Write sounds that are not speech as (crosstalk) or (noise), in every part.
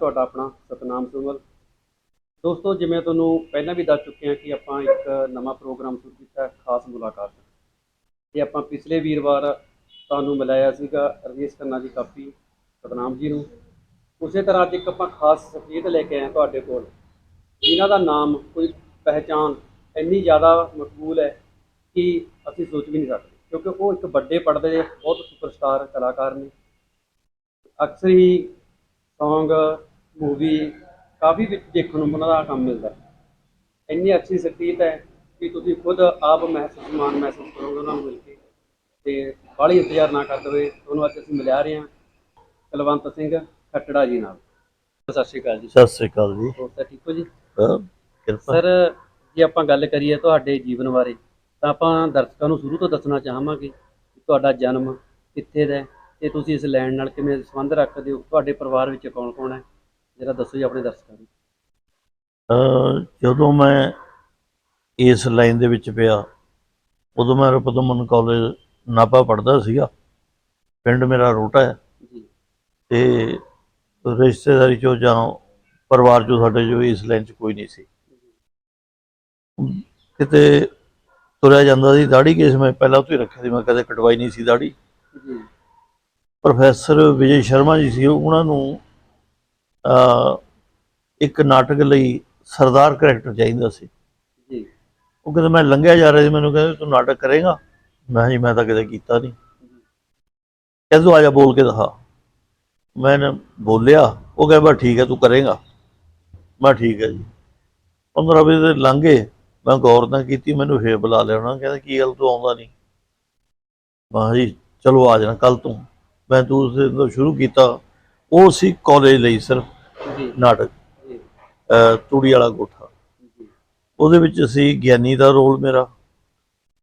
ਤੁਹਾਡਾ ਆਪਣਾ ਸਤਨਾਮ ਸੁਮਲ ਦੋਸਤੋ, ਜਿਵੇਂ ਤੁਹਾਨੂੰ ਪਹਿਲਾਂ ਵੀ ਦੱਸ ਚੁੱਕੇ ਹਾਂ ਕਿ ਆਪਾਂ ਇੱਕ ਨਵਾਂ ਪ੍ਰੋਗਰਾਮ ਸ਼ੁਰੂ ਕੀਤਾ, ਖਾਸ ਮੁਲਾਕਾਤ। ਤੇ ਆਪਾਂ ਪਿਛਲੇ ਵੀਰਵਾਰ ਤੁਹਾਨੂੰ ਮਿਲਾਇਆ ਸੀਗਾ ਰਜੇਸ਼ ਖੰਨਾ ਦੀ ਕਾਪੀ, ਸਤਨਾਮ ਜੀ ਨੂੰ। ਉਸੇ ਤਰ੍ਹਾਂ ਅੱਜ ਇੱਕ ਆਪਾਂ ਖਾਸ ਸ਼ਖਸੀਅਤ ਲੈ ਕੇ ਆਏ ਤੁਹਾਡੇ ਕੋਲ। ਜਿਨ੍ਹਾਂ ਦਾ ਨਾਮ ਕੋਈ ਪਹਿਚਾਨ ਇੰਨੀ ਜ਼ਿਆਦਾ ਮਕਬੂਲ ਹੈ ਕਿ ਅਸੀਂ ਸੋਚ ਵੀ ਨਹੀਂ ਸਕਦੇ, ਕਿਉਂਕਿ ਉਹ ਇੱਕ ਵੱਡੇ ਪਰਦੇ ਦੇ ਬਹੁਤ ਸੁਪਰਸਟਾਰ ਕਲਾਕਾਰ ਨੇ। ਅਕਸਰ ਹੀ ਸੌਂਗ ਮੂਵੀ ਕਾਫੀ ਵਿੱਚ ਦੇਖਣ ਨੂੰ ਉਹਨਾਂ ਦਾ ਕੰਮ ਮਿਲਦਾ ਇੰਨੀ ਅੱਛੀ ਸ਼ਖਸੀਅਤ ਹੈ ਕਿ ਤੁਸੀਂ ਖੁਦ ਆਪ ਮਹਿਸੂਸ ਮਾਣ ਮਹਿਸੂਸ ਕਰੋਗੇ ਉਹਨਾਂ ਨੂੰ ਮਿਲ ਕੇ ਤੇ ਬਾਹਲੀ ਇੰਤਜ਼ਾਰ ਨਾ ਕਰਦੇ ਹੋਏ ਤੁਹਾਨੂੰ ਅੱਜ ਅਸੀਂ ਮਿਲਿਆ ਰਹੇ ਹਾਂ ਕੁਲਵੰਤ ਸਿੰਘ ਖੱਟੜਾ ਜੀ ਨਾਲ। ਸਤਿ ਸ਼੍ਰੀ ਅਕਾਲ ਜੀ। ਸਤਿ ਸ੍ਰੀ ਅਕਾਲ ਜੀ। ਹੋਰ ਤਾਂ ਠੀਕ ਹੋ ਜੀ? ਹਾਂ, ਕਿਰਪਾ। ਸਰ ਜੇ ਆਪਾਂ ਗੱਲ ਕਰੀਏ ਤੁਹਾਡੇ ਜੀਵਨ ਬਾਰੇ ਤਾਂ ਆਪਾਂ ਦਰਸ਼ਕਾਂ ਨੂੰ ਸ਼ੁਰੂ ਤੋਂ ਦੱਸਣਾ ਚਾਹਾਂਗੇ ਕਿ ਤੁਹਾਡਾ ਜਨਮ ਕਿੱਥੇ ਦਾ ਹੈ ਤੇ ਤੁਸੀਂ ਇਸ ਲੈਂਡ ਨਾਲ ਕਿਵੇਂ ਸੰਬੰਧ ਰੱਖਦੇ ਹੋ? ਤੁਹਾਡੇ ਪਰਿਵਾਰ ਵਿੱਚ ਕੌਣ ਕੌਣ ਹੈ? ਜਰਾ ਦੱਸੋ ਜੀ ਆਪਣੇ ਦਰਸ਼ਕਾਂ ਨੂੰ ਅਹ ਜਦੋਂ ਮੈਂ ਇਸ ਲਾਈਨ ਦੇ ਵਿੱਚ ਪਿਆ ਉਦੋਂ ਮੈਂ ਰਪਦਮਨ ਕਾਲਜ ਨਾਭਾ ਪੜ੍ਹਦਾ ਸੀਗਾ। ਪਿੰਡ ਮੇਰਾ ਰੋਟਾ ਹੈ। ਜੀ। ਤੇ ਰਿਸ਼ਤੇਦਾਰੀ ਚੋਂ ਜਾਂ ਪਰਿਵਾਰ ਚੋਂ ਸਾਡੇ ਜੋ ਇਸ ਲਾਈਨ 'ਚ ਕੋਈ ਨਹੀਂ ਸੀ। ਕਿਤੇ ਤੁਰਿਆ ਜਾਂਦਾ ਸੀ ਦਾੜੀ ਕੇਸ ਮੈਂ ਪਹਿਲਾਂ ਉੱਥੇ ਰੱਖਿਆ ਸੀ ਮੈਂ ਕਦੇ ਕਟਵਾਈ ਨਹੀਂ ਸੀ ਦਾੜੀ ਜੀ। ਪ੍ਰੋਫੈਸਰ ਵਿਜੇ ਸ਼ਰਮਾ ਜੀ ਸੀ ਉਹਨਾਂ ਨੂੰ ਇੱਕ ਨਾਟਕ ਲਈ ਸਰਦਾਰ ਕਰੈਕਟਰ ਚਾਹੀਦਾ ਸੀ। ਜੀ। ਉਹ ਕਹਿੰਦੇ ਮੈਂ ਲੰਘਿਆ ਜਾ ਰਿਹਾ ਸੀ ਮੈਨੂੰ ਕਹਿੰਦੇ ਤੂੰ ਨਾਟਕ ਕਰੇਗਾ? ਮੈਂ ਜੀ ਮੈਂ ਤਾਂ ਕਦੇ ਕੀਤਾ ਨਹੀਂ। ਕਹਿੰਦੇ ਤੂੰ ਆ ਜਾ ਬੋਲ ਕੇ ਦਿਖਾ। ਮੈਂ ਬੋਲਿਆ ਉਹ ਕਹਿੰਦਾ ਠੀਕ ਹੈ ਤੂੰ ਕਰੇਗਾ। ਮੈਂ ਠੀਕ ਹੈ ਜੀ। 15 ਵਜੇ ਦੇ ਲੰਘੇ ਮੈਂ ਗੌਰ ਨਾ ਕੀਤੀ ਮੈਨੂੰ ਫੇਰ ਬੁਲਾ ਲਿਆ ਉਹਨਾਂ ਕਹਿੰਦਾ ਕੀ ਗੱਲ ਤੂੰ ਆਉਂਦਾ ਨਹੀਂ? ਮੈਂ ਜੀ ਚਲੋ ਆ ਜਾਣਾ ਕੱਲ ਤੋਂ। ਮੈਂ ਦੂਸਰੇ ਦਿਨ ਤੋਂ ਸ਼ੁਰੂ ਕੀਤਾ। ਉਹ ਸੀ ਕਾਲਜ ਲਈ ਸਿਰਫ ਨਾਟਕ ਤੂੜੀ ਵਾਲਾ ਕੋਠਾ ਉਹਦੇ ਵਿੱਚ ਸੀ ਗਿਆਨੀ ਦਾ ਰੋਲ ਮੇਰਾ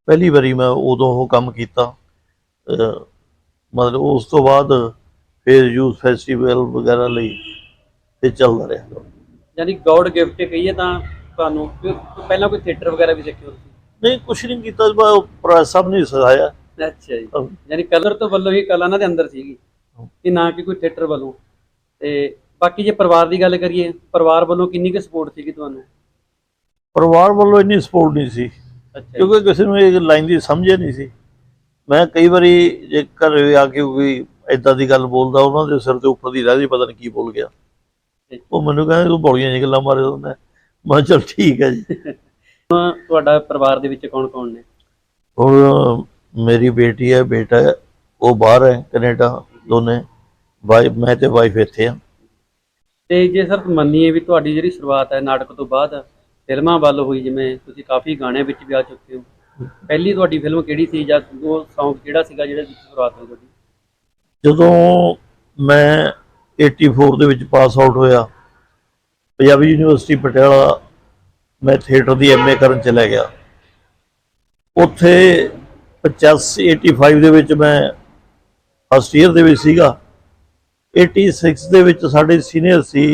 ਪਹਿਲੀ ਵਾਰੀ ਮੈਂ ਉਦੋਂ ਉਹ ਕੰਮ ਕੀਤਾ। ਮਤਲਬ ਉਸ ਤੋਂ ਬਾਅਦ ਫਿਰ ਯੂਥ ਫੈਸਟੀਵਲ ਵਗੈਰਾ ਲਈ ਤੇ ਚੱਲਦਾ ਰਿਹਾ। ਯਾਨੀ ਗੋਡ ਗਿਫਟ ਕਹੀਏ ਤਾਂ ਤੁਹਾਨੂੰ ਪਹਿਲਾਂ ਕੋਈ ਥੀਏਟਰ ਵਗੈਰਾ ਵੀ ਸਿੱਖਿਓ ਤੁਸੀਂ ਨਹੀਂ ਕੁਛ ਨਹੀਂ ਕੀਤਾ ਪ੍ਰੋਫੈਸਰ ਸਾਹਿਬ ਨੇ ਸਿਖਾਇਆ। ਅੱਛਾ ਜੀ। ਯਾਨੀ ਕਲਰ ਤੋਂ ਵੱਲੋਂ ਹੀ ਕਲਾ ਇਹਨਾਂ ਦੇ ਅੰਦਰ ਸੀਗੀ। ਕਿ ਨਾ ਕਿ ਕੋਈ ਥੀਏਟਰ ਵੱਲੋਂ। ਤੇ ਬਾਕੀ ਜੇ ਪਰਿਵਾਰ ਦੀ ਗੱਲ ਕਰੀਏ ਪਰਿਵਾਰ ਵੱਲੋਂ ਕਿੰਨੀ ਕੁ ਸਪੋਰਟ ਸੀਗੀ ਤੁਹਾਨੂੰ? ਪਰਿਵਾਰ ਵੱਲੋਂ ਇੰਨੀ ਸਪੋਰਟ ਨਹੀਂ ਸੀ। ਜੀ। ਕਿਉਂਕਿ ਕਿਸੇ ਨੂੰ ਇਹ ਲਾਈਨ ਦੀ ਸਮਝ ਨਹੀਂ ਸੀ। ਮੈਂ ਕਈ ਵਾਰੀ ਜੇ ਘਰੇ ਆ ਕੇ ਕੋਈ ਇਦਾਂ ਦੀ ਗੱਲ ਬੋਲਦਾ ਉਹਨਾਂ ਦੇ ਸਿਰ ਤੇ ਉੱਪਰ ਦੀ ਰਹਿ ਪਤਾ ਨਹੀਂ ਕੀ ਬੋਲ ਗਿਆ। ਉਹ ਮੈਨੂੰ ਕਹਿੰਦੇ ਤੂੰ ਬੋਲੀਆਂ ਜਿਹੀਆਂ ਗੱਲਾਂ ਮਾਰੇ ਹੁੰਦਾ ਮੈਂ ਚਲ ਠੀਕ ਹੈ ਜੀ। (laughs) ਤੁਹਾਡਾ ਪਰਿਵਾਰ ਦੇ ਵਿੱਚ ਕੌਣ ਕੌਣ ਨੇ? ਹੁਣ ਮੇਰੀ ਬੇਟੀ ਹੈ ਬੇਟਾ ਉਹ ਬਾਹਰ ਹੈ ਕੈਨੇਡਾ। ਦੋਨੇ। ਵਾਈਫ ਮੈਂ ਤੇ ਵਾਈਫ ਇੱਥੇ ਆ। ਤੇ ਜੇ ਸਰ ਮੰਨੀਏ ਵੀ ਤੁਹਾਡੀ ਜਿਹੜੀ ਸ਼ੁਰੂਆਤ ਹੈ ਨਾਟਕ ਤੋਂ ਬਾਅਦ ਫਿਲਮਾਂ ਵੱਲ ਹੋਈ ਜਿਵੇਂ ਤੁਸੀਂ ਕਾਫੀ ਗਾਣਿਆਂ ਵਿੱਚ ਵੀ ਆ ਚੁੱਕੇ ਹੋ। ਪਹਿਲੀ ਤੁਹਾਡੀ ਫਿਲਮ ਕਿਹੜੀ ਸੀ ਜਾਂ ਉਹ Song ਕਿਹੜਾ ਸੀਗਾ ਜਿਹੜਾ ਵਿੱਚ ਸ਼ੁਰੂਆਤ ਹੋਈ ਤੁਹਾਡੀ? ਜਦੋਂ ਮੈਂ 84 ਦੇ ਵਿੱਚ ਪਾਸ ਆਊਟ ਹੋਇਆ ਪੰਜਾਬੀ ਯੂਨੀਵਰਸਿਟੀ ਪਟਿਆਲਾ ਮੈਂ ਥੀਏਟਰ ਦੀ ਐਮਏ ਕਰਨ ਚਲਾ ਗਿਆ। ਉੱਥੇ 85 85 ਦੇ ਵਿੱਚ ਮੈਂ ਫਸਟ ਈਅਰ ਦੇ ਵਿੱਚ ਸੀਗਾ। 86 ਦੇ ਵਿੱਚ ਸਾਡੇ ਸੀਨੀਅਰ ਸੀ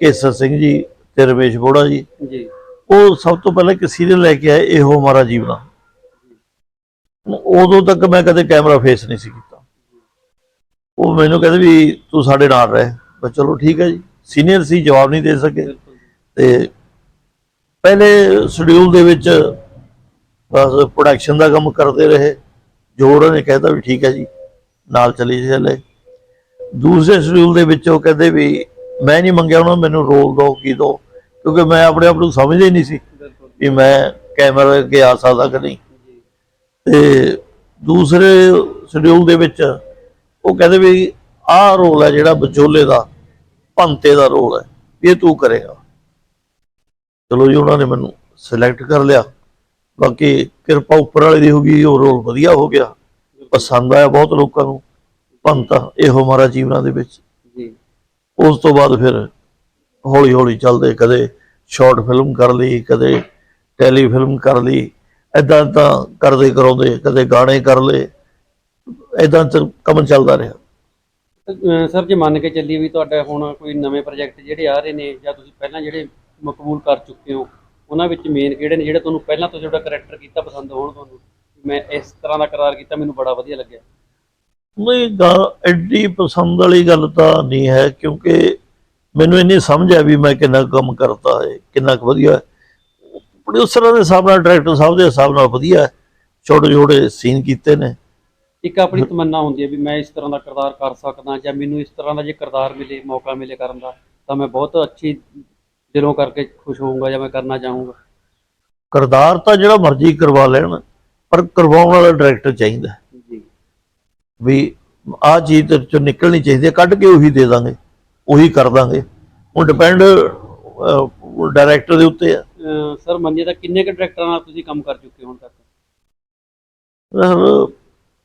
ਕੇਸਰ ਸਿੰਘ ਜੀ ਤੇ ਰਮੇਸ਼ ਬੋੜਾ ਜੀ। ਜੀ। ਉਹ ਸਭ ਤੋਂ ਪਹਿਲਾਂ ਇੱਕ ਸੀਰੀਅਲ ਲੈ ਕੇ ਆਏ ਇਹੋ ਹਮਾਰਾ ਜੀਵਨਾ। ਉਦੋਂ ਤੱਕ ਮੈਂ ਕਦੇ ਕੈਮਰਾ ਫੇਸ ਨਹੀਂ ਸੀ ਕੀਤਾ। ਉਹ ਮੈਨੂੰ ਕਹਿੰਦੇ ਵੀ ਤੂੰ ਸਾਡੇ ਨਾਲ ਰਹਿ। ਮੈਂ ਚਲੋ ਠੀਕ ਹੈ ਜੀ। ਸੀਨੀਅਰ ਸੀ ਜਵਾਬ ਨਹੀਂ ਦੇ ਸਕੇ। ਤੇ ਪਹਿਲੇ ਸ਼ਡਿਊਲ ਦੇ ਵਿੱਚ ਬਸ ਪ੍ਰੋਡਕਸ਼ਨ ਦਾ ਕੰਮ ਕਰਦੇ ਰਹੇ। ਜੋ ਉਹਨਾਂ ਨੇ ਕਹਿਤਾ ਵੀ ਠੀਕ ਹੈ ਜੀ, ਨਾਲ ਚਲੀ ਚੱਲੇ। ਦੂਸਰੇ ਸ਼ਡਿਊਲ ਦੇ ਵਿੱਚ ਉਹ ਕਹਿੰਦੇ ਵੀ ਮੈਂ ਨਹੀਂ ਮੰਗਿਆ ਉਹਨਾਂ ਨੂੰ, ਮੈਨੂੰ ਰੋਲ ਦੋ ਕੀ ਦੋ ਕਿਉਂਕਿ ਮੈਂ ਆਪਣੇ ਆਪ ਨੂੰ ਸਮਝਦਾ ਹੀ ਨਹੀਂ ਸੀ ਵੀ ਮੈਂ ਕੈਮਰਾ ਅੱਗੇ ਆ ਸਕਦਾ ਕਿ ਨਹੀਂ। ਤੇ ਦੂਸਰੇ ਸ਼ਡਿਊਲ ਦੇ ਵਿੱਚ ਉਹ ਕਹਿੰਦੇ ਵੀ ਆਹ ਰੋਲ ਹੈ ਜਿਹੜਾ ਵਿਚੋਲੇ ਦਾ, ਭੰਤੇ ਦਾ ਰੋਲ ਹੈ ਇਹ ਤੂੰ ਕਰੇਗਾ। ਚਲੋ ਜੀ, ਉਹਨਾਂ ਨੇ ਮੈਨੂੰ ਸਿਲੈਕਟ ਕਰ ਲਿਆ। ਬਾਕੀ ਕਿਰਪਾ ਉੱਪਰ ਵਾਲੇ ਦੀ ਹੋ ਗਈ ਉਹ ਰੋਲ ਵਧੀਆ ਹੋ ਗਿਆ। ਪਸੰਦ ਆਇਆ ਬਹੁਤ ਲੋਕਾਂ ਨੂੰ। ਭੰਤਾ ਇਹੋ ਹਮਾਰਾ ਜੀਵਨਾਂ ਦੇ ਵਿੱਚ। ਜੀ। ਉਸ ਤੋਂ ਬਾਅਦ ਫਿਰ ਹੌਲੀ ਹੌਲੀ ਚੱਲਦੇ ਕਦੇ ਸ਼ਾਰਟ ਫਿਲਮ ਕਰ ਲਈ ਕਦੇ ਟੈਲੀ ਫਿਲਮ ਕਰ ਲਈ। ਐਦਾਂ ਤਾਂ ਕਰਦੇ ਕਰਾਉਂਦੇ ਕਦੇ ਗਾਣੇ ਕਰ ਲਏ। ਐਦਾਂ ਚ ਕੰਮ ਚੱਲਦਾ ਰਿਹਾ। ਸਰ ਜੇ ਮੰਨ ਕੇ ਚੱਲੀਏ ਵੀ ਤੁਹਾਡਾ ਹੁਣ ਕੋਈ ਨਵੇਂ ਪ੍ਰੋਜੈਕਟ ਜਿਹੜੇ ਆ ਰਹੇ ਨੇ ਜਾਂ ਤੁਸੀਂ ਪਹਿਲਾਂ ਜਿਹੜੇ ਮਕਬੂਲ ਕਰ ਚੁੱਕੇ ਹੋ ਉਹਨਾਂ ਵਿੱਚ ਮੇਨ ਕਿਹੜੇ ਨੇ ਜਿਹੜੇ ਤੁਹਾਨੂੰ ਪਹਿਲਾਂ ਤੋਂ ਤੁਹਾਡਾ ਕਰੈਕਟਰ ਕੀਤਾ ਪਸੰਦ ਹੋਣ ਤੁਹਾਨੂੰ ਮੈਂ ਇਸ ਤਰ੍ਹਾਂ ਦਾ ਕਰਾਰ ਕੀਤਾ ਮੈਨੂੰ ਬੜਾ ਵਧੀਆ ਲੱਗਿਆ। ਨਹੀਂ ਗੱਲ ਐਡੀ ਪਸੰਦ ਵਾਲੀ ਗੱਲ ਤਾਂ ਨਹੀਂ ਹੈ ਕਿਉਂਕਿ ਮੈਨੂੰ ਇੰਨੀ ਸਮਝ ਹੈ ਵੀ ਮੈਂ ਕਿੰਨਾ ਕੰਮ ਕਰਤਾ ਹੈ ਕਿੰਨਾ ਵਧੀਆ। ਹੈ ਪ੍ਰੋਡਿਊਸਰਾਂ ਦੇ ਹਿਸਾਬ ਨਾਲ ਡਾਇਰੈਕਟਰ ਸਾਹਿਬ ਦੇ ਹਿਸਾਬ ਨਾਲ ਵਧੀਆ ਹੈ ਛੋਟੇ ਛੋਟੇ ਸੀਨ ਕੀਤੇ ਨੇ। ਇੱਕ ਆਪਣੀ ਤਮੰਨਾ ਹੁੰਦੀ ਹੈ ਵੀ ਮੈਂ ਇਸ ਤਰ੍ਹਾਂ ਦਾ ਕਿਰਦਾਰ ਕਰ ਸਕਦਾ ਜਾਂ ਮੈਨੂੰ ਇਸ ਤਰ੍ਹਾਂ ਦਾ ਜੇ ਕਿਰਦਾਰ ਮਿਲੇ ਮੌਕਾ ਮਿਲੇ ਕਰਨ ਦਾ ਤਾਂ ਮੈਂ ਬਹੁਤ ਅੱਛੀ ਦਿਲੋਂ ਕਰਕੇ ਖੁਸ਼ ਹੋਊਂਗਾ ਜਾਂ ਮੈਂ ਕਰਨਾ ਚਾਹੂੰਗਾ। ਕਿਰਦਾਰ ਤਾਂ ਜਿਹੜਾ ਮਰਜ਼ੀ ਕਰਵਾ ਲੈਣ ਪਰ ਕਰਵਾਉਣ ਵਾਲਾ ਡਾਇਰੈਕਟਰ ਚਾਹੀਦਾ। ਜੀ। ਵੀ ਆਹ ਚੀਜ਼ ਤੇ ਚੋਂ ਨਿਕਲਣੀ ਚਾਹੀਦੀ ਹੈ ਕੱਢ ਕੇ ਉਹੀ ਦੇ ਦਾਂਗੇ ਉਹੀ ਕਰ ਦਾਂਗੇ। ਹੁਣ ਡਿਪੈਂਡ ਡਾਇਰੈਕਟਰ ਦੇ ਉੱਤੇ ਅਹ ਸਰ ਮੰਨੀਏ ਤਾਂ ਕਿੰਨੇ ਕੁ ਡਾਇਰੈਕਟਰਾਂ ਨਾਲ ਤੁਸੀਂ ਕੰਮ ਕਰ ਚੁੱਕੇ ਹੋ ਹੁਣ ਤੱਕ?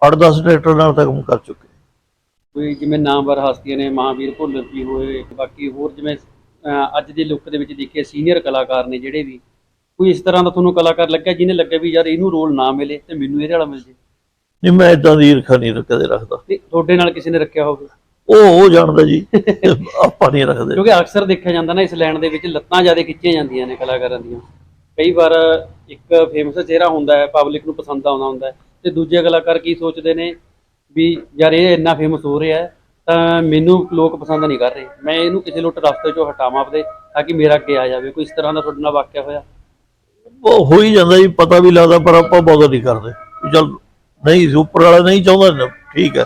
8-10 ਡਾਇਰੈਕਟਰ ਨਾਲ ਤਾਂ ਕੰਮ ਕਰ ਚੁੱਕੇ। ਕੋਈ ਜਿਵੇਂ ਨਾਮਵਰ ਹਸਤੀਆਂ ਨੇ ਮਹਾਵੀਰ ਭੁੱਲਰ ਜੀ ਹੋਏ ਬਾਕੀ ਹੋਰ ਜਿਵੇਂ ਅੱਜ ਦੀ ਲੁੱਕ ਦੇ ਵਿੱਚ ਦੇਖੀਏ ਸੀਨੀਅਰ ਕਲਾਕਾਰ ਨੇ ਜਿਹੜੇ ਵੀ ਕੋਈ ਇਸ ਤਰ੍ਹਾਂ ਦਾ ਤੁਹਾਨੂੰ ਕਲਾਕਾਰ ਲੱਗਿਆ ਜਿਹਨੇ ਲੱਗਿਆ ਵੀ ਯਾਰ ਇਹਨੂੰ ਰੋਲ ਨਾ ਮਿਲੇ ਤੇ ਮੈਨੂੰ ਇਹਦੇ ਵਾਲਾ ਮਿਲ ਜੇ? ਨਹੀਂ ਮੈਂ ਇਦਾਂ ਦੀ ਈਰਖਾ ਨਹੀਂ ਕਦੇ ਰੱਖਦਾ। ਤੇ ਤੁਹਾਡੇ ਨਾਲ ਕਿਸੇ ਨੇ ਰੱਖਿਆ ਹੋਵੇ? ਉਹ ਉਹ ਜਾਣਦਾ ਜੀ ਆਪਾਂ ਨਹੀਂ ਰੱਖਦੇ। ਕਿਉਂਕਿ ਅਕਸਰ ਦੇਖਿਆ ਜਾਂਦਾ ਨਾ ਇਸ ਲਾਈਨ ਦੇ ਵਿੱਚ ਲੱਤਾਂ ਜ਼ਿਆਦਾ ਖਿੱਚੀਆਂ ਜਾਂਦੀਆਂ ਨੇ ਕਲਾਕਾਰਾਂ ਦੀਆਂ। ਕਈ ਵਾਰ ਇੱਕ ਫੇਮਸ ਚਿਹਰਾ ਹੁੰਦਾ ਹੈ ਪਬਲਿਕ ਨੂੰ ਪਸੰਦ ਆਉਂਦਾ ਹੁੰਦਾ ਤੇ ਦੂਜੇ ਕਲਾਕਾਰ ਕੀ ਸੋਚਦੇ ਨੇ ਵੀ ਯਾਰ ਇਹ ਇੰਨਾ ਫੇਮਸ ਹੋ ਰਿਹਾ ਹੈ ਤਾਂ ਮੈਨੂੰ ਲੋਕ ਪਸੰਦ ਨਹੀਂ ਕਰ ਰਹੇ। ਮੈਂ ਇਹਨੂੰ ਕਿਸੇ ਲੁੱਟ ਰਸਤੇ ਚੋਂ ਹਟਾਵਾਂ ਆਪਦੇ ਤਾਂ ਕਿ ਮੇਰਾ ਅੱਗੇ ਆ ਜਾਵੇ। ਕੋਈ ਇਸ ਤਰ੍ਹਾਂ ਦਾ ਤੁਹਾਡੇ ਨਾਲ ਵਾਕਿਆ ਹੋਇਆ? ਉਹ ਹੋ ਹੀ ਜਾਂਦਾ ਜੀ ਪਤਾ ਵੀ ਲੱਗਦਾ ਪਰ ਆਪਾਂ ਬੋਦਰ ਨਹੀਂ ਕਰਦੇ। ਚਲ ਨਹੀਂ ਉੱਪਰ ਵਾਲਾ ਨਹੀਂ ਚਾਹੁੰਦਾ ਠੀਕ ਹੈ।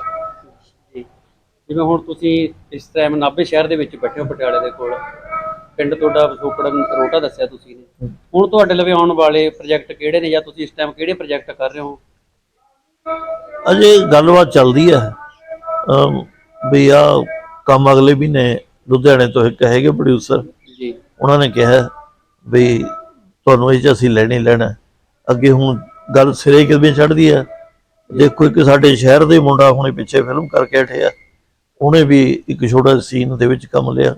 ਜਿਵੇਂ ਹੁਣ ਤੁਸੀਂ ਇਸ ਟਾਈਮ ਨਾਭੇ ਸ਼ਹਿਰ ਦੇ ਵਿੱਚ ਬੈਠੇ ਹੋ ਪਟਿਆਲੇ ਦੇ ਕੋਲ। ਪਿੰਡ ਤੁਹਾਡਾ ਵਸੋਕੜਾ ਰੋਟਾ ਦੱਸਿਆ ਤੁਸੀਂ ਨੇ। ਹੁਣ ਤੁਹਾਡੇ ਲਵੇ ਆਉਣ ਵਾਲੇ ਪ੍ਰੋਜੈਕਟ ਕਿਹੜੇ ਨੇ ਜਾਂ ਤੁਸੀਂ ਇਸ ਟਾਈਮ ਕਿਹੜੇ ਪ੍ਰੋਜੈਕਟ ਕਰ ਰਹੇ ਹੋ? ਅਜੇ ਗੱਲਬਾਤ ਚੱਲਦੀ ਹੈ। ਵੀ ਆ ਕੰਮ ਅਗਲੇ ਮਹੀਨੇ ਲੁਧਿਆਣੇ ਤੋਂ ਇੱਕ ਹੈਗੇ ਪ੍ਰੋਡਿਊਸਰ ਜੀ। ਉਹਨਾਂ ਨੇ ਕਿਹਾ ਵੀ ਤੁਹਾਨੂੰ ਇਹ 'ਚ ਅਸੀਂ ਲੈਣੀ ਲੈਣਾ। ਅੱਗੇ ਹੁਣ ਗੱਲ ਸਿਰੇ ਕਿਵੇਂ ਚੜਦੀ ਹੈ ਦੇਖੋ ਇੱਕ ਸਾਡੇ ਸ਼ਹਿਰ ਦੇ ਮੁੰਡਾ ਹੁਣੇ ਪਿੱਛੇ ਫਿਲਮ ਕਰਕੇ ਹਟਿਆ। ਉਹਨੇ ਵੀ ਇੱਕ ਛੋਟਾ ਸੀਨ ਦੇ ਵਿੱਚ ਕੰਮ ਲਿਆ।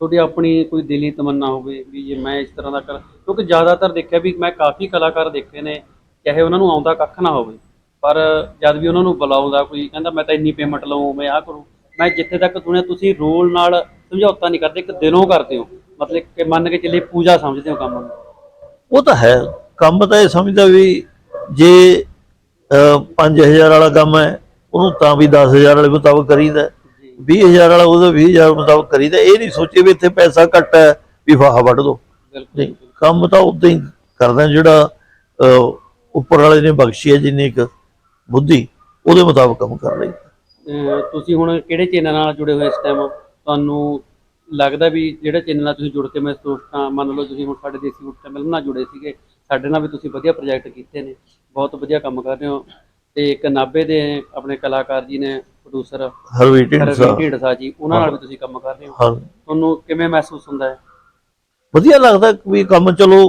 ਤੁਹਾਡੀ ਆਪਣੀ ਕੋਈ ਦਿਲੀ ਤਮੰਨਾ ਹੋਵੇ ਵੀ ਜੇ ਮੈਂ ਇਸ ਤਰ੍ਹਾਂ ਦਾ ਕਰ? ਕਿਉਂਕਿ ਜ਼ਿਆਦਾਤਰ ਦੇਖਿਆ ਵੀ ਮੈਂ ਕਾਫੀ ਕਲਾਕਾਰ ਦੇਖੇ ਨੇ ਚਾਹੇ ਉਹਨਾਂ ਨੂੰ ਆਉਂਦਾ ਕੱਖ ਨਾ ਹੋਵੇ। ਪਰ ਜਦ ਵੀ ਉਹਨਾਂ ਨੂੰ ਬੁਲਾਉਂਦਾ ਕੋਈ ਕਹਿੰਦਾ ਮੈਂ ਤਾਂ ਇੰਨੀ ਪੇਮੈਂਟ ਲਵਾਂ ਮੈਂ ਆਹ ਕਰੂੰ ਮੈਂ ਜਿੱਥੇ ਤੱਕ ਸੁਣਿਆ ਤੁਸੀਂ ਰੋਲ ਨਾਲ ਸਮਝੌਤਾ ਨਹੀਂ ਕਰਦੇ ਇੱਕ ਦਿਲੋਂ ਕਰਦੇ ਹੋ। ਮਤਲਬ ਕਿ ਮੰਨ ਕੇ ਚੱਲੇ ਪੂਜਾ ਸਮਝਦੇ ਹੋ ਕੰਮ ਨੂੰ। ਉਹ ਤਾਂ ਹੈ ਕੰਮ ਤਾਂ ਇਹ ਸਮਝਦਾ ਵੀ ਜੇ 5000 ਵਾਲਾ ਕੰਮ ਹੈ ਉਹਨੂੰ ਤਾਂ ਵੀ 10000 ਵਾਲੇ ਮੁਤਾਬਕ ਕਰੀਦਾ ਹੈ। ਜੀ। 20000 ਵਾਲਾ ਉਹਦਾ 20000 ਮੁਤਾਬਕ ਕਰੀਦਾ ਇਹ ਨਹੀਂ ਸੋਚੇ ਵੀ ਇੱਥੇ ਪੈਸਾ ਘੱਟ ਹੈ ਵੀ ਫਾਹਾ ਵੱਢ ਦੋ। ਕੰਮ ਤਾਂ ਉਦਾਂ ਹੀ ਕਰਦਾ ਜਿਹੜਾ ਉੱਪਰ ਵਾਲੇ ਨੇ ਬਖਸ਼ੀ ਹੈ ਜਿੰਨੀ ਇੱਕ ਬੁੱਧੀ ਉਹਦੇ ਮੁਤਾਬਕ ਕੰਮ ਕਰ ਰਹੀ ਅਹ ਤੁਸੀਂ ਹੁਣ ਕਿਹੜੇ ਚੈਨਲ ਨਾਲ ਜੁੜੇ ਹੋਏ ਇਸ ਟਾਈਮ ਤੁਹਾਨੂੰ ਲੱਗਦਾ ਵੀ ਜਿਹੜੇ ਚੈਨਲ ਨਾਲ ਤੁਸੀਂ ਜੁੜ ਕੇ ਮੈਂ ਸੋਚਦਾ ਮੰਨ ਲਓ ਤੁਸੀਂ ਹੁਣ ਸਾਡੇ ਦੇਸੀ ਉੱਤੇ ਮਿਲਣ ਨਾਲ ਜੁੜੇ ਸੀਗੇ। ਸਾਡੇ ਨਾਲ ਵੀ ਤੁਸੀਂ ਵਧੀਆ ਪ੍ਰੋਜੈਕਟ ਕੀਤੇ ਨੇ। ਬਹੁਤ ਵਧੀਆ ਕੰਮ ਕਰ ਰਹੇ ਹੋ। ਤੇ ਇੱਕ ਨਾਭੇ ਦੇ ਆਪਣੇ ਕਲਾਕਾਰ ਜੀ ਨੇ ਪ੍ਰੋਡਿਊਸਰ ਹਰਵੀਰ ਢਿੰਡਸਾ। ਢੀਂਡਸਾ ਜੀ ਉਹਨਾਂ ਨਾਲ ਵੀ ਤੁਸੀਂ ਕੰਮ ਕਰ ਰਹੇ ਹੋ। ਹਾਂ। ਤੁਹਾਨੂੰ ਕਿਵੇਂ ਮਹਿਸੂਸ ਹੁੰਦਾ ਹੈ? ਵਧੀਆ ਲੱਗਦਾ ਵੀ ਕੰਮ ਚਲੋ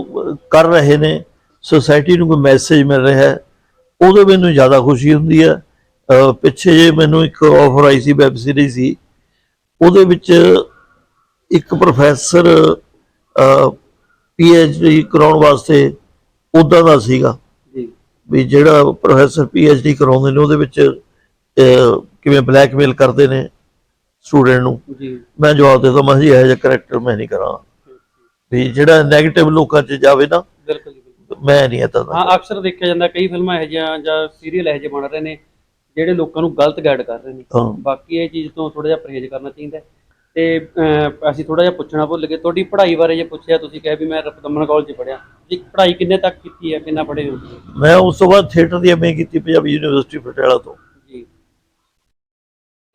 ਕਰ ਰਹੇ ਨੇ। ਸੋਸਾਇਟੀ ਨੂੰ ਕੋਈ ਮੈਸੇਜ ਮਿਲ ਰਿਹਾ ਹੈ। ਉਹਦੇ ਮੈਨੂੰ ਜ਼ਿਆਦਾ ਖੁਸ਼ੀ ਹੁੰਦੀ ਹੈ ਪਿੱਛੇ ਜੇ ਮੈਨੂੰ ਇੱਕ ਆਫਰ ਆਈ ਸੀ ਵੈਬ ਸੀਰੀਜ਼ ਸੀ ਉਹਦੇ ਵਿੱਚ ਇੱਕ ਪ੍ਰੋਫੈਸਰ ਡੀ ਕਰਾਉਣ ਵਾਸਤੇ ਉਦਾਂ ਦਾ ਸੀਗਾ। ਜੀ। ਵੀ ਜਿਹੜਾ ਪ੍ਰੋਫੈਸਰ ਡੀ ਕਰਾਉਂਦੇ ਨੇ ਉਹਦੇ ਵਿੱਚ ਕਿਵੇਂ ਬਲੈਕਮੇਲ ਕਰਦੇ ਨੇ ਸਟੂਡੈਂਟ ਨੂੰ। ਜੀ। ਮੈਂ ਜਵਾਬ ਦੇ ਤਾ ਮੈਂ ਜੀ ਇਹ ਜਿਹਾ ਕਰੈਕਟਰ ਮੈਂ ਨਹੀਂ ਕਰਾਂ ਵੀ ਜਿਹੜਾ 네ਗੇਟਿਵ ਲੋਕਾਂ 'ਚ ਜਾਵੇ ਨਾ ਬਿਲਕੁਲ। ਮੈਂ ਨਹੀਂ ਏਦਾਂ ਦਾ ਹਾਂ ਅਕਸਰ ਦੇਖਿਆ ਜਾਂਦਾ ਕਈ ਫਿਲਮਾਂ ਇਹੋ ਜਿਹੀਆਂ ਜਾਂ ਸੀਰੀਅਲ ਇਹੋ ਜਿਹੇ ਬਣ ਰਹੇ ਨੇ ਜਿਹੜੇ ਲੋਕਾਂ ਨੂੰ ਗਲਤ ਗਾਈਡ ਕਰ ਰਹੇ ਨੇ। ਹਾਂ। ਬਾਕੀ ਇਹ ਚੀਜ਼ ਤੋਂ ਥੋੜਾ ਜਿਹਾ ਪਰਹੇਜ਼ ਕਰਨਾ ਚਾਹੀਦਾ ਹੈ। ਤੇ ਅਹ, ਅਸੀਂ ਥੋੜਾ ਜਿਹਾ ਪੁੱਛਣਾ ਭੁੱਲ ਗਏ। ਤੁਹਾਡੀ ਪੜ੍ਹਾਈ ਬਾਰੇ ਜੇ ਪੁੱਛਿਆ ਤੁਸੀਂ ਕਿਹਾ ਵੀ ਮੈਂ ਰਪਦਮਨ ਕਾਲਜ ਪੜ੍ਹਿਆ। ਜੀ ਪੜ੍ਹਾਈ ਕਿੰਨੇ ਤੱਕ ਕੀਤੀ ਹੈ ਕਿੰਨਾ ਪੜ੍ਹੇ ਹੋ? ਮੈਂ ਉਸ ਤੋਂ ਬਾਅਦ ਥੀਏਟਰ ਦੀ ਐਮਏ ਕੀਤੀ ਪੰਜਾਬੀ ਯੂਨੀਵਰਸਿਟੀ ਪਟਿਆਲਾ ਤੋਂ। ਜੀ।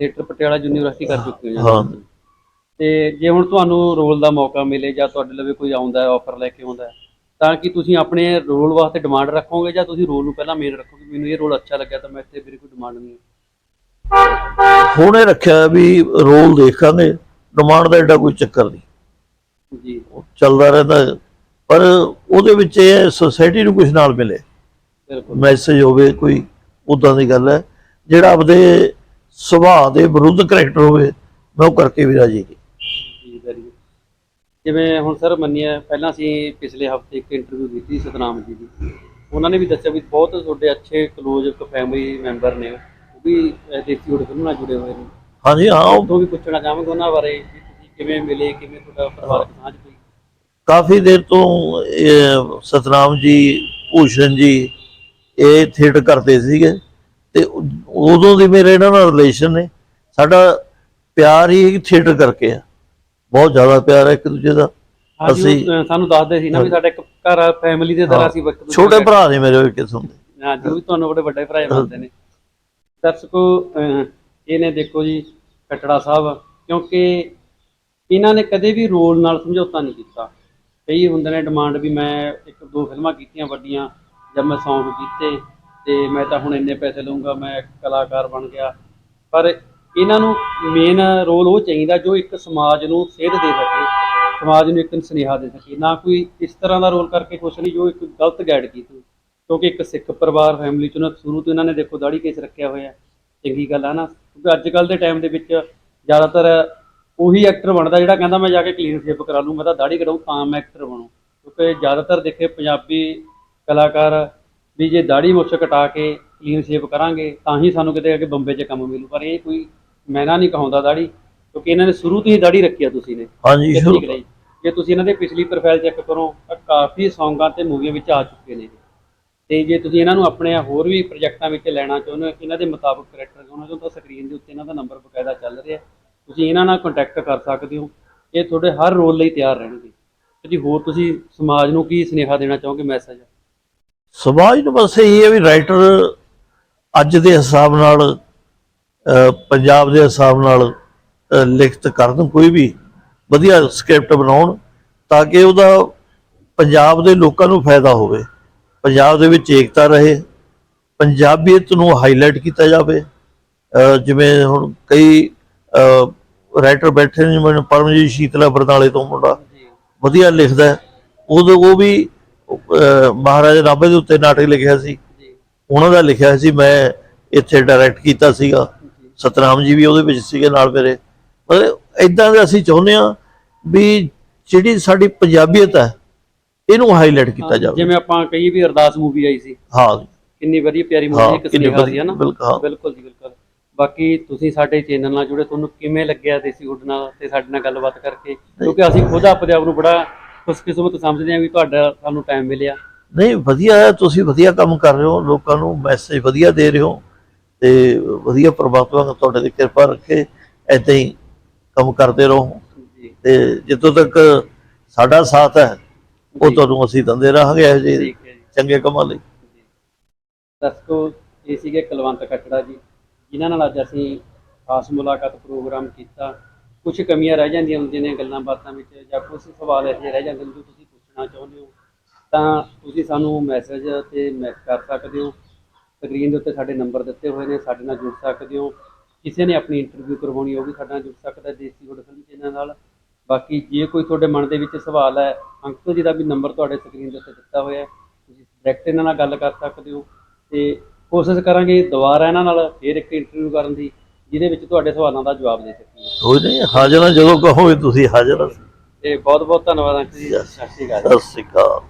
ਥੀਏਟਰ ਪਟਿਆਲਾ ਯੂਨੀਵਰਸਿਟੀ ਕਰ ਚੁੱਕੇ ਹੋ ਹਾਂ। ਤੇ ਜੇ ਹੁਣ ਤੁਹਾਨੂੰ ਰੋਲ ਦਾ ਮੌਕਾ ਮਿਲੇ ਜਾਂ ਤੁਹਾਡੇ ਲਵੇ ਕੋਈ ਆਉਂਦਾ ਹੈ ਆਫਰ ਲੈ ਕੇ ਆਉਂਦਾ ਹੈ ਤਾਂ ਕਿ ਤੁਸੀਂ ਆਪਣੇ ਰੋਲ ਵਾਸਤੇ ਡਿਮਾਂਡ ਰੱਖੋਗੇ ਜਾਂ ਤੁਸੀਂ ਰੋਲ ਨੂੰ ਪਹਿਲਾਂ ਮੇਨ ਰੱਖੋਗੇ? ਮੈਨੂੰ ਇਹ ਰੋਲ ਅੱਛਾ ਲੱਗਿਆ ਤਾਂ ਮੈਂ ਇੱਥੇ ਮੇਰੀ ਕੋਈ ਡਿਮਾਂਡ ਨਹੀਂ ਹੁਣ ਇਹ ਰੱਖਿਆ ਵੀ ਰੋਲ ਦੇਖਾਂਗੇ ਡਿਮਾਂਡ ਦਾ ਐਡਾ ਕੋਈ ਚੱਕਰ ਨਹੀਂ। ਜੀ। ਉਹ ਚੱਲਦਾ ਰਹਿੰਦਾ। ਪਰ ਉਹਦੇ ਵਿੱਚ ਇਹ ਸੋਸਾਇਟੀ ਨੂੰ ਕੁਝ ਨਾਲ ਮਿਲੇ। ਬਿਲਕੁਲ। ਮੈਸੇਜ ਹੋਵੇ ਕੋਈ ਉਦਾਂ ਦੀ ਗੱਲ ਹੈ ਜਿਹੜਾ ਆਪਦੇ ਸੁਭਾਅ ਦੇ ਵਿਰੁੱਧ ਕਰੈਕਟਰ ਹੋਵੇ ਮੈਂ ਉਹ ਕਰਕੇ ਵੀ ਰਾਜੀ ਜਿਵੇਂ ਹੁਣ ਸਰ ਮੰਨਿਆ ਪਹਿਲਾਂ ਅਸੀਂ ਪਿਛਲੇ ਹਫ਼ਤੇ ਇੱਕ ਇੰਟਰਵਿਊ ਕੀਤੀ ਸਤਨਾਮ ਜੀ ਦੀ। ਉਹਨਾਂ ਨੇ ਵੀ ਦੱਸਿਆ ਵੀ ਬਹੁਤ ਤੁਹਾਡੇ ਅੱਛੇ ਕਲੋਜ਼ ਇੱਕ ਫੈਮਿਲੀ ਮੈਂਬਰ ਨੇ। ਉਹ ਵੀ ਦੇਸੀ ਉਡ ਫਿਲਮ ਨਾਲ ਜੁੜੇ ਹੋਏ ਨੇ। ਹਾਂਜੀ ਹਾਂ ਉਹ ਉਹ ਵੀ ਪੁੱਛਣਾ ਚਾਹਾਂਗੇ ਉਹਨਾਂ ਬਾਰੇ ਵੀ ਤੁਸੀਂ ਕਿਵੇਂ ਮਿਲੇ ਕਿਵੇਂ ਤੁਹਾਡਾ ਪਰਿਵਾਰਕ ਸਾਂਝ ਹੋਈ? ਕਾਫੀ ਦੇਰ ਤੋਂ ਇਹ ਸਤਨਾਮ ਜੀ ਭੂਸ਼ਣ ਜੀ ਇਹ ਥੀਏਟਰ ਕਰਦੇ ਸੀਗੇ। ਤੇ ਉਦੋਂ ਦੀ ਮੇਰੇ ਇਹਨਾਂ ਨਾਲ ਰਿਲੇਸ਼ਨ ਨੇ। ਸਾਡਾ ਪਿਆਰ ਹੀ ਥੀਏਟਰ ਕਰਕੇ ਆ। ਬਹੁਤ ਜ਼ਿਆਦਾ ਪਿਆਰ ਹੈ ਇੱਕ ਦੂਜੇ ਦਾ। ਅਸੀਂ- ਸਾਨੂੰ ਦੱਸਦੇ ਸੀ ਨਾ ਵੀ ਸਾਡਾ ਇੱਕ ਘਰ ਫੈਮਿਲੀ ਦੇ ਤਰ੍ਹਾਂ ਸੀ ਇੱਕ ਦੂਜੇ ਛੋਟੇ ਦੇ- ਭਰਾ ਨੇ ਮੇਰੇ ਇੱਕ ਕਿਸਮ ਦੇ। ਹਾਂ ਜੋ ਵੀ ਤੁਹਾਨੂੰ ਬੜੇ ਵੱਡੇ ਭਰਾ ਹੀ। ਮੰਨਦੇ ਨੇ। ਦਰਸ਼ਕੋ ਅਹ ਇਹਨੇ ਦੇਖੋ ਜੀ ਕਟੜਾ ਸਾਹਿਬ ਕਿਉਂਕਿ ਇਹਨਾਂ ਨੇ ਕਦੇ ਵੀ ਰੋਲ ਨਾਲ ਸਮਝੌਤਾ ਨਹੀਂ ਕੀਤਾ। ਕਈ ਹੁੰਦੇ ਨੇ ਡਿਮਾਂਡ ਵੀ ਮੈਂ ਇੱਕ ਦੋ ਫਿਲਮਾਂ ਕੀਤੀਆਂ ਵੱਡੀਆਂ ਜਦ ਮੈਂ Song ਕੀਤੇ ਤੇ ਮੈਂ ਤਾਂ ਹੁਣ ਇੰਨੇ ਪੈਸੇ ਲਵਾਂਗਾ ਮੈਂ ਇੱਕ ਕਲਾਕਾਰ ਬਣ ਗਿਆ। ਪਰ ਇਹਨਾਂ ਨੂੰ ਮੇਨ ਰੋਲ ਉਹ ਚਾਹੀਦਾ ਜੋ ਇੱਕ ਸਮਾਜ ਨੂੰ ਸੇਧ ਦੇ ਸਕੇ, ਸਮਾਜ ਨੂੰ ਇੱਕ ਸੁਨੇਹਾ ਦੇ ਸਕੇ, ਨਾ ਕੋਈ ਇਸ ਤਰ੍ਹਾਂ ਦਾ ਰੋਲ ਕਰਕੇ ਕੁਛ ਨਹੀਂ, ਜੋ ਇੱਕ ਗਲਤ ਗਾਈਡ ਕੀਤੀ। ਕਿਉਂਕਿ ਇੱਕ ਸਿੱਖ ਪਰਿਵਾਰ ਫੈਮਿਲੀ ਚ ਉਹਨਾਂ ਸ਼ੁਰੂ ਤੋਂ ਇਹਨਾਂ ਨੇ ਦੇਖੋ ਦਾੜੀ ਕੇਸ ਰੱਖਿਆ ਹੋਇਆ, ਚੰਗੀ ਗੱਲ ਆ ਨਾ। ਕਿਉਂਕਿ ਅੱਜ ਕੱਲ ਦੇ ਟਾਈਮ ਦੇ ਵਿੱਚ ਜ਼ਿਆਦਾਤਰ ਉਹੀ ਐਕਟਰ ਬਣਦਾ ਜਿਹੜਾ ਕਹਿੰਦਾ ਮੈਂ ਜਾ ਕੇ ਕਲੀਨ ਸ਼ੇਪ ਕਰਾ ਲੂੰ, ਮੈਂ ਤਾਂ ਦਾੜੀ ਕਢਾਊਂ ਤਾਂ ਮੈਂ ਐਕਟਰ ਬਣੂ। ਕਿਉਂਕਿ ਜ਼ਿਆਦਾਤਰ ਦੇਖੇ ਪੰਜਾਬੀ ਕਲਾਕਾਰ ਵੀ ਜੇ ਦਾੜੀ ਮੁੱਛ ਕਟਾ ਕੇ ਕਲੀਨ ਸ਼ੇਪ ਕਰਾਂਗੇ, ਤਾਂ ਹੀ ਸਾਨੂੰ ਕਿਤੇ ਅੱਗੇ ਬੰਬੇ 'ਚ ਕੰਮ ਮਿਲੂ। ਪਰ ਇਹ ਕੋਈ ਮੈਨਾ ਨਹੀਂ ਕਹਾਉਂਦਾ ਦਾੜੀ ਕਿਉਂਕਿ ਇਹਨਾਂ ਨੇ ਸ਼ੁਰੂ ਤੋਂ ਹੀ ਦਾੜੀ ਰੱਖੀ ਆ ਤੁਸੀਂ ਨੇ। ਹਾਂਜੀ ਸ਼ੁਰੂ ਠੀਕ ਜੇ। ਤੁਸੀਂ ਇਹਨਾਂ ਦੇ ਪਿਛਲੀ ਪ੍ਰੋਫਾਈਲ ਚੈੱਕ ਕਰੋ ਤਾਂ ਕਾਫੀ ਸੌਂਗਾਂ ਤੇ ਮੂਵੀਆਂ ਵਿੱਚ ਆ ਚੁੱਕੇ ਨੇ। ਤੇ ਜੇ ਤੁਸੀਂ ਇਹਨਾਂ ਨੂੰ ਆਪਣੇ ਹੋਰ ਵੀ ਪ੍ਰੋਜੈਕਟਾਂ ਵਿੱਚ ਲੈਣਾ ਚਾਹੁੰਦੇ ਹੋ ਇਹਨਾਂ ਦੇ ਮੁਤਾਬਕ ਕਰੈਕਟਰ ਚਾਹੁੰਦੇ ਹੋ ਤਾਂ ਸਕਰੀਨ ਦੇ ਉੱਤੇ ਇਹਨਾਂ ਦਾ ਨੰਬਰ ਬਕਾਇਦਾ ਚੱਲ ਰਿਹਾ। ਤੁਸੀਂ ਇਹਨਾਂ ਨਾਲ ਕੰਟੈਕਟ ਕਰ ਸਕਦੇ ਹੋ। ਇਹ ਤੁਹਾਡੇ ਹਰ ਰੋਲ ਲਈ ਤਿਆਰ ਰਹਿਣਗੇ। ਤੇ ਜੀ ਹੋਰ ਤੁਸੀਂ ਸਮਾਜ ਨੂੰ ਕੀ ਸੁਨੇਹਾ ਦੇਣਾ ਚਾਹੋਗੇ ਮੈਸੇਜ ਸਮਾਜ ਨੂੰ ਬਸ ਇਹ ਹੈ ਵੀ ਰਾਈਟਰ ਅੱਜ ਦੇ ਹਿਸਾਬ ਨਾਲ ਪੰਜਾਬ ਦੇ ਹਿਸਾਬ ਨਾਲ ਲਿਖਤ ਕਰਨ ਕੋਈ ਵੀ ਵਧੀਆ ਸਕ੍ਰਿਪਟ ਬਣਾਉਣ ਤਾਂ ਕਿ ਉਹਦਾ ਪੰਜਾਬ ਦੇ ਲੋਕਾਂ ਨੂੰ ਫਾਇਦਾ ਹੋਵੇ। ਪੰਜਾਬ ਦੇ ਵਿੱਚ ਏਕਤਾ ਰਹੇ ਪੰਜਾਬੀਅਤ ਨੂੰ ਹਾਈਲਾਈਟ ਕੀਤਾ ਜਾਵੇ। ਜਿਵੇਂ ਹੁਣ ਕਈ ਰਾਈਟਰ ਬੈਠੇ ਨੇ ਜਿਵੇਂ ਪਰਮਜੀਤ ਸ਼ੀਤਲਾ ਬਰਨਾਲੇ ਤੋਂ ਮੁੰਡਾ ਵਧੀਆ ਲਿਖਦਾ ਉਦੋਂ ਉਹ ਵੀ ਮਹਾਰਾਜਾ ਰਾਬੇ ਦੇ ਉੱਤੇ ਨਾਟਕ ਲਿਖਿਆ ਸੀ। ਉਹਨਾਂ ਦਾ ਲਿਖਿਆ ਸੀ ਮੈਂ ਇੱਥੇ ਡਾਇਰੈਕਟ ਕੀਤਾ ਸੀਗਾ। ਸਤਨਾਮ ਜੀ ਵੀ ਉਹਦੇ ਵਿੱਚ ਸੀਗੇ ਨਾਲ ਮੇਰੇ। ਮਤਲਬ ਇਦਾਂ ਦੇ ਅਸੀਂ ਚਾਹੁੰਦੇ ਆ ਵੀ ਜਿਹੜੀ ਸਾਡੀ ਪੰਜਾਬੀਅਤ ਹੈ ਇਹਨੂੰ ਹਾਈਲਾਈਟ ਕੀਤਾ ਜਾਵੇ। ਜਿਵੇਂ ਆਪਾਂ ਕਹੀਏ ਵੀ ਅਰਦਾਸ ਮੂਵੀ ਆਈ ਸੀ। ਹਾਂ। ਕਿੰਨੀ ਵਧੀਆ ਪਿਆਰੀ ਮੂਵੀ ਇੱਕ ਸੁਨੇਹਾ ਸੀ ਹਨਾ? ਬਿਲਕੁਲ ਜੀ ਬਿਲਕੁਲ। ਬਾਕੀ ਤੁਸੀਂ ਸਾਡੇ ਚੈਨਲ ਨਾਲ ਜੁੜੇ ਤੁਹਾਨੂੰ ਕਿਵੇਂ ਲੱਗਿਆ ਦੇਸੀ ਹੁੱਡ ਨਾਲ ਤੇ ਸਾਡੇ ਨਾਲ ਗੱਲਬਾਤ ਕਰਕੇ? ਕਿਉਂਕਿ ਅਸੀਂ ਖੁਦ ਆਪਣੇ ਆਪ ਨੂੰ ਬੜਾ ਖੁਸ਼ਕਿਸਮਤ ਸਮਝਦੇ ਹਾਂ ਵੀ ਤੁਹਾਡਾ ਸਾਨੂੰ ਟਾਈਮ ਮਿਲਿਆ। ਨਹੀਂ ਵਧੀਆ ਤੁਸੀਂ ਵਧੀਆ ਕੰਮ ਕਰ ਰਹੇ ਹੋ ਲੋਕਾਂ ਨੂੰ ਮੈਸੇਜ ਵਧੀਆ ਦੇ ਰਹੇ ਹੋ। ਤੇ ਵਧੀਆ ਪ੍ਰਮਾਤਮਾ ਤੁਹਾਡੇ ਤੇ ਕਿਰਪਾ ਰੱਖੇ ਏਦਾਂ ਹੀ ਕੰਮ ਕਰਦੇ ਰਹੋ। ਤੇ ਜਿੱਥੋਂ ਤੱਕ ਸਾਡਾ ਸਾਥ ਹੈ ਉਹ। ਤੁਹਾਨੂੰ ਅਸੀਂ ਦਿੰਦੇ ਰਹਾਂਗੇ ਇਹੋ ਜਿਹੇ ਚੰਗੇ ਕੰਮਾਂ ਲਈ। ਜੀ। ਦਰਸ਼ਕੋ ਇਹ ਸੀਗੇ ਕੁਲਵੰਤ ਕਟੜਾ ਜੀ ਜਿਨ੍ਹਾਂ ਨਾਲ ਅੱਜ ਅਸੀਂ ਖਾਸ ਮੁਲਾਕਾਤ ਪ੍ਰੋਗਰਾਮ ਕੀਤਾ। ਕੁਝ ਕਮੀਆਂ ਰਹਿ ਜਾਂਦੀਆਂ ਹੁੰਦੀਆਂ ਨੇ ਗੱਲਾਂ ਬਾਤਾਂ ਵਿੱਚ ਜਾਂ ਕੁਝ ਸਵਾਲ ਇਹੋ ਜਿਹੇ ਰਹਿ ਜਾਂਦੇ ਨੇ ਜੋ ਤੁਸੀਂ ਪੁੱਛਣਾ ਚਾਹੁੰਦੇ ਹੋ ਤਾਂ ਤੁਸੀਂ ਸਾਨੂੰ ਮੈਸੇਜ ਤੇ ਮੈਸੇਜ ਕਰ ਸਕਦੇ ਹੋ। ਸਕਰੀਨ ਦੇ ਉੱਤੇ ਸਾਡੇ ਨੰਬਰ ਦਿੱਤੇ ਹੋਏ ਨੇ ਸਾਡੇ ਨਾਲ ਜੁੜ ਸਕਦੇ ਹੋ। ਕਿਸੇ ਨੇ ਆਪਣੀ ਇੰਟਰਵਿਊ ਕਰਵਾਉਣੀ ਉਹ ਵੀ ਸਾਡੇ ਨਾਲ ਜੁੜ ਸਕਦਾ ਹੈ ਦੇਸੀ ਗੁੱਡ ਫਿਲਮ ਚੈਨਲ ਨਾਲ। ਬਾਕੀ ਜੇ ਕੋਈ ਤੁਹਾਡੇ ਮਨ ਦੇ ਵਿੱਚ ਸਵਾਲ ਹੈ ਅੰਕਲ ਜੀ ਦਾ ਵੀ ਨੰਬਰ ਤੁਹਾਡੇ ਸਕਰੀਨ ਦੇ ਉੱਤੇ ਦਿੱਤਾ ਹੋਇਆ ਹੈ ਤੁਸੀਂ ਡਾਇਰੈਕਟ ਇਹਨਾਂ ਨਾਲ ਗੱਲ ਕਰ ਸਕਦੇ ਹੋ। ਤੇ ਕੋਸ਼ਿਸ਼ ਕਰਾਂਗੇ ਦੁਬਾਰਾ ਇਹਨਾਂ ਨਾਲ ਫੇਰ ਇੱਕ ਇੰਟਰਵਿਊ ਕਰਨ ਦੀ ਜਿਹਦੇ ਵਿੱਚ ਤੁਹਾਡੇ ਸਵਾਲਾਂ ਦਾ ਜਵਾਬ ਦੇ ਸਕੀਏ। ਕੋਈ ਨਹੀਂ ਹਾਜ਼ਰ ਹਾਂ ਜਦੋਂ ਕਹੋਗੇ ਤੁਸੀਂ ਹਾਜ਼ਰ ਹਾਂ। ਤੇ ਬਹੁਤ ਬਹੁਤ ਧੰਨਵਾਦ ਅੰਕਲ ਜੀ। ਸਤਿ ਸ਼੍ਰੀ ਅਕਾਲ ਸਤਿ ਸ਼੍ਰੀ ਅਕਾਲ।